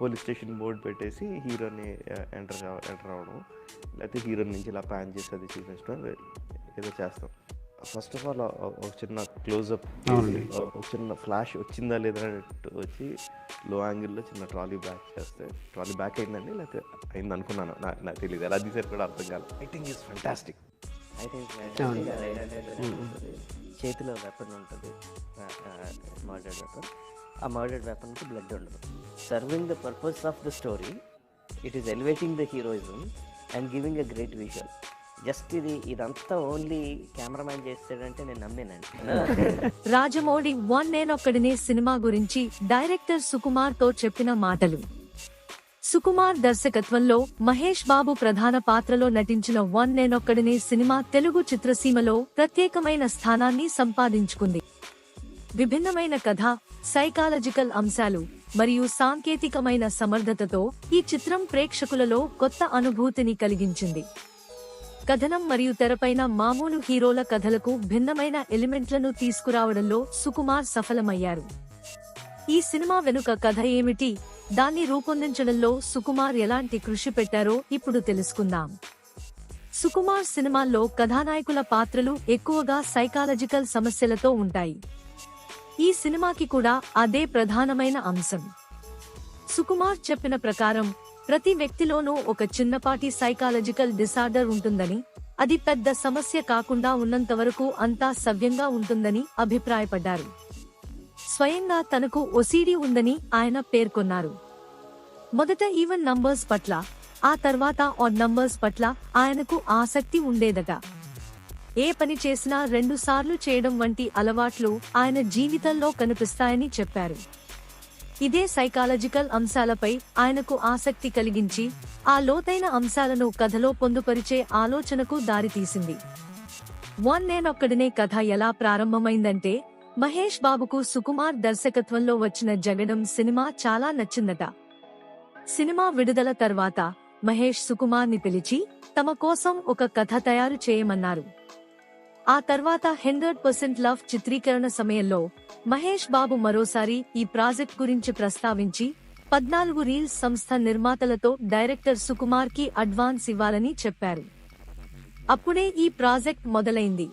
Police station board పెట్టేసి హీరోని enter enter అవ్వడం లేకపోతే హీరోని నుంచి ఇలా ప్యాన్ చేసి అది చూపించడం ఏదో చేస్తాం. ఫస్ట్ ఆఫ్ ఆల్ ఒక చిన్న క్లోజ్అప్ ఒక చిన్న ఫ్లాష్ వచ్చిందా లేదా అన్నట్టు వచ్చి లో యాంగిల్లో చిన్న ట్రాలీ బ్యాక్ చేస్తే ట్రాలీ బ్యాక్ అయిందండి లేకపోతే అయింది అనుకున్నాను. నాకు నాకు తెలియదు ఎలా తీసారు కూడా అర్థం కాదు రైటింగ్ ఈజ్ ఫంటాస్టిక్ అయితే చేతిలో వెపన్ ఉంటుంది. వెపన్ ఆ మర్డర్డ్ వెపన్కి బ్లడ్ ఉండదు. Serving the purpose of the story it is elevating the heroism and giving a great visual just ఇది ఇదంతా ఓన్లీ కెమెరామ్యాన్ చేస్తాడంటే నేను నమ్మేనండి. రాజమౌళి వన్ నేనొక్కడినే సినిమా గురించి డైరెక్టర్ సుకుమార్తో చెప్పిన మాటలు. సుకుమార్ దర్శకత్వంలో మహేష్ బాబు ప్రధాన పాత్రలో నటించిన వన్ నేనొక్కడినే సినిమా తెలుగు చిత్రసీమలో ప్రత్యేకమైన స్థానాన్ని సంపాదించుకుంది. విభిన్నమైన కథ సైకాలజికల్ అంశాలు మరియు సాంకేతికమైన సమర్థతతో ఈ చిత్రం ప్రేక్షకులలో కొత్త అనుభూతిని కలిగించింది. కథనం మరియు తెరపైన మామూలు హీరోల కథలకు భిన్నమైన ఎలిమెంట్లను తీసుకురావడంలో సుకుమార్ సఫలమయ్యారు. ఈ సినిమా వెనుక కథ ఏమిటి? దాన్ని రూపొందించడంలో సుకుమార్ ఎలాంటి కృషి పెట్టారో ఇప్పుడు తెలుసుకుందాం. సుకుమార్ సినిమాల్లో కథానాయకుల పాత్రలు ఎక్కువగా సైకాలజికల్ సమస్యలతో ఉంటాయి. ఈ సినిమాకి కూడా అదే ప్రధానమైన అంశం. సుకుమార్ చెప్పిన ప్రకారం ప్రతి వ్యక్తిలోనూ ఒక చిన్నపాటి సైకాలజికల్ డిసార్డర్ ఉంటుందని అది పెద్ద సమస్య కాకుండా ఉన్నంత వరకు అంతా సవ్యంగా ఉంటుందని అభిప్రాయపడ్డారు. స్వయంగా తనకు ఒసిడి ఉందని ఆయన పేర్కొన్నారు. మొదట ఈవెన్ నంబర్స్ పట్ల ఆ తర్వాత ఆడ్ నంబర్స్ పట్ల ఆయనకు ఆసక్తి ఉండేదట. ఏ పని చేసినా రెండు సార్లు చేయడం వంటి అలవాట్లు ఆయన జీవితంలో కనిపిస్తాయని చెప్పారు. ఇదే సైకాలజికల్ అంశాలపై ఆయనకు ఆసక్తి కలిగించి ఆ లోతైన అంశాలను కథలో పొందుపరిచే ఆలోచనకు దారితీసింది. వన్ నేనొక్కడినే కథ ఎలా ప్రారంభమైందంటే మహేష్ బాబుకు సుకుమార్ దర్శకత్వంలో వచ్చిన జగడం సినిమా చాలా నచ్చిందట. సినిమా విడుదల తర్వాత మహేష్ సుకుమార్ని పిలిచి తమ కోసం ఒక కథ తయారు చేయమన్నారు. ఆ తర్వాత హండ్రెడ్ పర్సెంట్ లవ్ చిత్రీకరణ సమయంలో మహేష్ బాబు మరోసారి ఈ ప్రాజెక్ట్ గురించి ప్రస్తావించి పద్నాలుగు రీల్స్ సంస్థ నిర్మాతలతో డైరెక్టర్ సుకుమార్కి అడ్వాన్స్ ఇవ్వాలని చెప్పారు. అప్పుడే ఈ ప్రాజెక్ట్ మొదలైంది.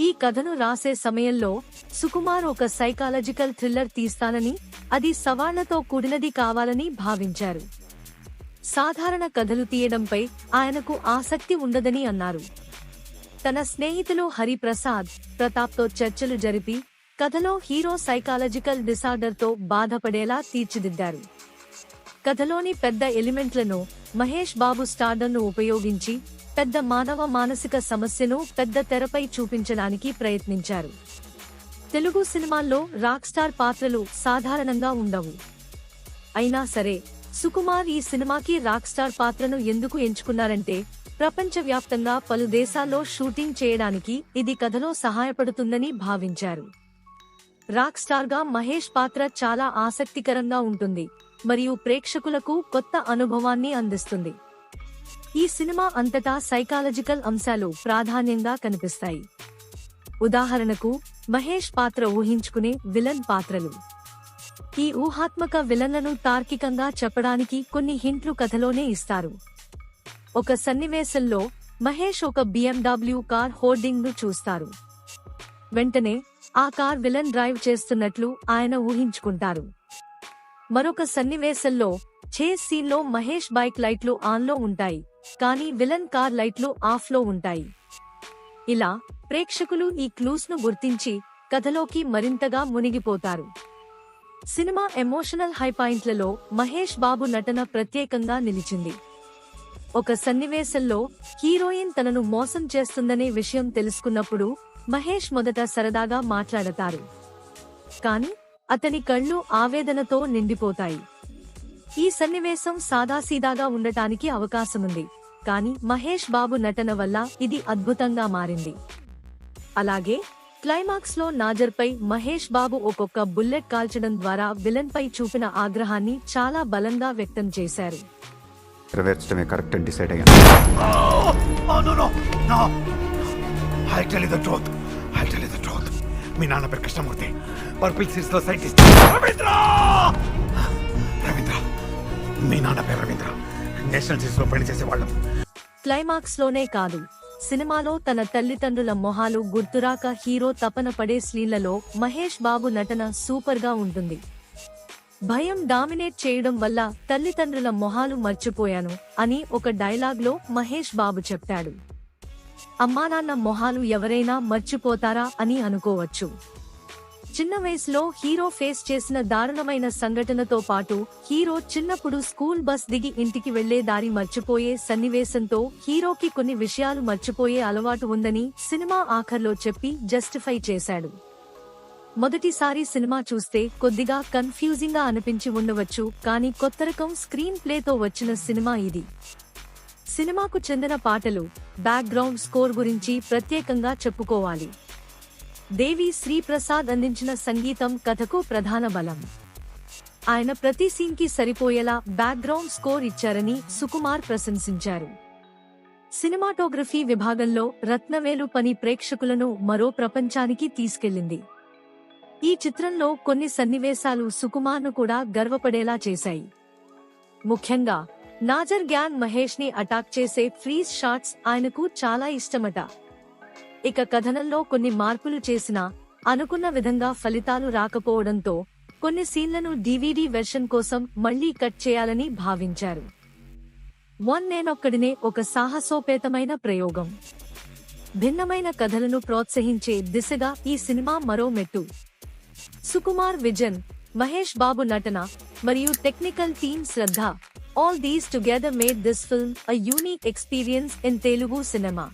ఈ కథను రాసే సమయంలో సుకుమార్ ఒక సైకాలజికల్ థ్రిల్లర్ తీస్తానని అది సవాళ్ళతో కూడినది కావాలని భావించారు. సాధారణ కథలు తీయడంపై ఆయనకు ఆసక్తి ఉండదని అన్నారు. తన స్నేహితులు హరిప్రసాద్ ప్రతాప్తో చర్చలు జరిపి కథలో హీరో సైకాలజికల్ డిసార్డర్తో బాధపడేలా తీర్చిదిద్దారు. కథలోని పెద్ద ఎలిమెంట్లను మహేష్ బాబు స్టార్డర్ను ఉపయోగించి పెద్ద మానవ మానసిక సమస్యను పెద్ద తెరపై చూపించడానికి ప్రయత్నించారు. తెలుగు సినిమాల్లో రాక్ స్టార్ పాత్రలు సాధారణంగా ఉండవు. అయినా సరే సుకుమార్ ఈ సినిమాకి రాక్ స్టార్ పాత్రను ఎందుకు ఎంచుకున్నారంటే ప్రపంచవ్యాప్తంగా పలు దేశాల్లో షూటింగ్ చేయడానికి ఇది కథలో సహాయపడుతుందని భావించారు. రాక్ స్టార్గా మహేష్ పాత్ర చాలా ఆసక్తికరంగా ఉంటుంది మరియు ప్రేక్షకులకు కొత్త అనుభవాన్ని అందిస్తుంది. ఈ సినిమా అంతటా సైకాలజికల్ అంశాలు ప్రాధాన్యంగా కనిపిస్తాయి. ఉదాహరణకు మహేష్ పాత్ర ఊహించుకునే విలన్ పాత్రలు. ఈ ఊహాత్మక విలన్లను తార్కికంగా చెప్పడానికి కొన్ని హింట్లు కథలోనే ఇస్తారు. ఒక సన్నివేశంలో మహేష్ ఒక బిఎండబ్ల్యూ కార్ హోర్డింగ్ను చూస్తారు. వెంటనే ఆ కార్ విలన్ డ్రైవ్ చేస్తున్నట్లు ఆయన ఊహించుకుంటారు. మరొక సన్నివేశంలో చేస్ సీన్లో మహేష్ బైక్ లైట్లు ఆన్లో ఉంటాయి కానీ విలన్ కార్ లైట్లు ఆఫ్లో ఉంటాయి. ఇలా ప్రేక్షకులు ఈ క్లూస్ను గుర్తించి కథలోకి మరింతగా మునిగిపోతారు. సినిమా ఎమోషనల్ హైపాయింట్లలో మహేష్ బాబు నటన ప్రత్యేకంగా నిలిచింది. ఒక సన్నివేశంలో హీరోయిన్ తనను మోసం చేస్తుందనే విషయం తెలుసుకున్నప్పుడు మహేష్ మొదట సరదాగా మాట్లాడతారు. కాని అతని కళ్ళు ఆవేదనతో నిండిపోతాయి. ఈ సన్నివేశం సాదాసీదాగా ఉండటానికి అవకాశముంది. కాని మహేష్ బాబు నటన వల్ల ఇది అద్భుతంగా మారింది. అలాగే క్లైమాక్స్లో నాజర్పై మహేష్ బాబు ఒక్కొక్క బుల్లెట్ కాల్చడం ద్వారా విలన్ పై చూపిన ఆగ్రహాన్ని చాలా బలంగా వ్యక్తం చేశారు. నెరవేర్చడమే కరెక్ట్ అని డిసైడ్ అయ్యాను. Oh, no, no, no. I'll tell you the truth. I'll tell you the truth. మీ నాన్న పేరు కృష్ణమూర్తి. పర్పుల్ సీట్స్లో సైంటిస్ట్ రవీంద్ర! రవీంద్ర. మీ నాన్న పేరు రవీంద్ర. నేషనల్ సిటీస్లో పని చేసేవాళ్ళం క్లైమాక్స్లోనే కాదు. సినిమాలో తన తల్లిదండ్రుల మొహాలు గుర్తురాక హీరో తపన పడే సీన్లలో మహేష్ బాబు నటన సూపర్గా ఉంటుంది. భయం డామినేట్ చేయడం వల్ల తల్లిదండ్రుల మొహాలు మర్చిపోయాను అని ఒక డైలాగ్లో మహేష్ బాబు చెప్పాడు. అమ్మానాన్న మొహాలు ఎవరైనా మర్చిపోతారా అని అనుకోవచ్చు. చిన్న వయసులో హీరో ఫేస్ చేసిన దారుణమైన సంఘటనతో పాటు హీరో చిన్నప్పుడు స్కూల్ బస్ దిగి ఇంటికి వెళ్ళే దారి మర్చిపోయే సన్నివేశంతో హీరోకి కొన్ని విషయాలు మర్చిపోయే అలవాటు ఉందని సినిమా ఆఖర్లో చెప్పి జస్టిఫై చేశాడు. మొదటిసారి సినిమా చూస్తే కొద్దిగా కన్ఫ్యూజింగ్గా అనిపించి ఉండవచ్చు కానీ కొత్త రకం స్క్రీన్ ప్లేతో వచ్చిన సినిమా ఇది. సినిమాకు చెందిన పాటలు బ్యాక్గ్రౌండ్ స్కోర్ గురించి ప్రత్యేకంగా చెప్పుకోవాలి. దేవి శ్రీప్రసాద్ అందించిన సంగీతం కథకు ప్రధాన బలం. ఆయన ప్రతి సీన్కి సరిపోయేలా బ్యాక్గ్రౌండ్ స్కోర్ ఇచ్చారని సుకుమార్ ప్రశంసించారు. సినిమాటోగ్రఫీ విభాగంలో రత్నవేలు పని ప్రేక్షకులను మరో ప్రపంచానికి తీసుకెళ్ళింది ఈ చిత్రంలో కొన్ని సన్నివేశాలు సుకుమార్ను కూడా గర్వపడేలా చేశాయి. ముఖ్యంగా నాజర్ గ్యాన్ మహేష్ని అటాక్ చేసే ఫ్రీజ్ షాట్స్ ఆయనకు చాలా ఇష్టమట. ఇక కథనంలో కొన్ని మార్పులు చేసినా అనుకున్న విధంగా ఫలితాలు రాకపోవడంతో కొన్ని సీన్లను డివిడి వెర్షన్ కోసం మళ్ళీ కట్ చేయాలని భావించారు. వన్ నేనొక్కడినే ఒక సాహసోపేతమైన ప్రయోగం. భిన్నమైన కథలను ప్రోత్సహించే దిశగా ఈ సినిమా మరో మెట్టు. సుకుమార్ విజన్ మహేష్ బాబు నటన మరియు technical team Shraddha all these together made this film a unique experience in Telugu cinema